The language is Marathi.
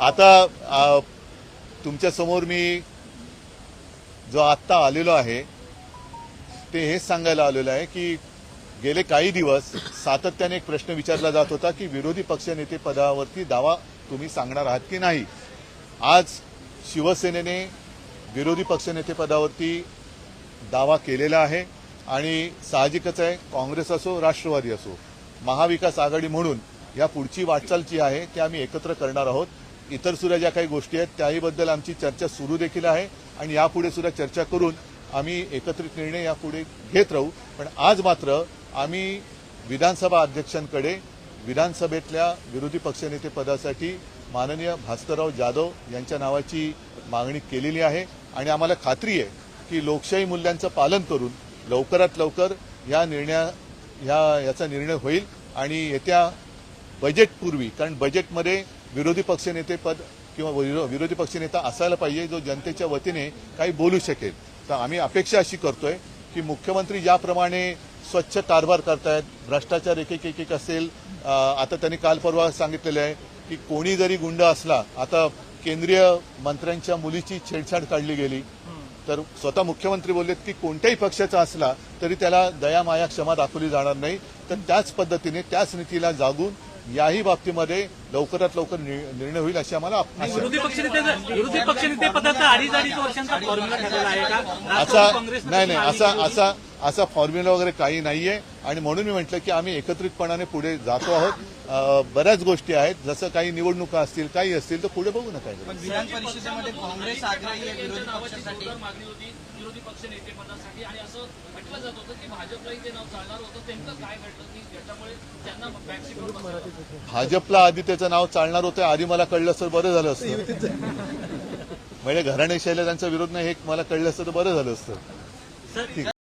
आता तुमच्यासमोर मी जो आत्ता आलेलो आहे ते हेच सांगायला आलेलो आहे की गेले काही दिवस सातत्याने एक प्रश्न विचारला जात होता की विरोधी पक्षनेते पदावरती दावा तुम्ही सांगणार आहात की नाही? आज शिवसेनेने विरोधी पक्षनेते पदावरती दावा केलेला आहे आणि साहजिकच आहे काँग्रेस असो राष्ट्रवादी असो महाविकास आघाडी म्हणून या पुढची वाटचाल जी आहे ती आम्ही एकत्र करणार आहोत. इतर सुद्धा ज्या काही गोष्टी आहेत त्याहीबद्दल आमची चर्चा सुरू देखील आहे. आणि यापुढे सुद्धा चर्चा करून आम्ही एकत्रित निर्णय यापुढे घेत राहू. पण आज मात्र आम्ही विधानसभा अध्यक्षांकडे विधानसभेतल्या विरोधी पक्षनेते पदासाठी माननीय भास्करराव जाधव यांच्या नावाची मागणी केलेली आहे. आणि आम्हाला खात्री आहे की लोकशाही मूल्यांचं पालन करून लवकरात लवकर या निर्णया ह्या याचा निर्णय होईल. आणि येत्या बजेटपूर्वी कारण बजेटमध्ये विरोधी पक्षनेतेपद किंवा विरो- विरोधी पक्षनेता असायला पाहिजे जो जनतेच्या वतीने काही बोलू शकेल. तर आम्ही अपेक्षा अशी करतोय की मुख्यमंत्री ज्याप्रमाणे स्वच्छ कारभार करतायत भ्रष्टाचार एक एक एक असेल आता त्यांनी काल परवा सांगितलेलं आहे की कोणी जरी गुंड असला आता केंद्रीय मंत्र्यांच्या मुलीची छेडछाड काढली गेली. तर स्वतः मुख्यमंत्री बोललेत की कोणत्याही पक्षाचा असला तरी त्याला दया माया क्षमा दाखवली जाणार नाही. तर त्याच पद्धतीने त्याच नीतीला जागून याही बाबतीमध्ये लवकरात लवकर निर्णय होईल अशी आम्हाला. विरोधी पक्षनेते विरोधी पक्षनेते पदाचा अडीच अडीच वर्षांचा फॉर्म्युला ठरलेला आहे का? असा नाही नाही असा असा असा फॉर्म्युला वगैरे काही नाहीये. आणि म्हणून मी म्हटलं की आम्ही एकत्रितपणाने पुढे जातो आहोत. बऱ्याच गोष्टी आहेत. जसं काही निवडणुका असतील काही असतील तर पुढे बघू नका पण विधान परिषदेमध्ये काँग्रेस आग्रही विरोधी पक्षासाठी. मागणी होती विरोधी पक्ष नेतेपदासाठी आणि असं म्हटलं जात होतं की भाजपलाही ते नाव चालणार होतं. नेमकं काय घडलं की बसवलं भाजपला आधी त्याचं नाव चालणार होतं आधी मला कळलं असतं बरं झालं असतं. म्हणजे घराणेशाहीला त्यांचा विरोध नाही हे मला कळलं असतं तर बरं झालं असतं.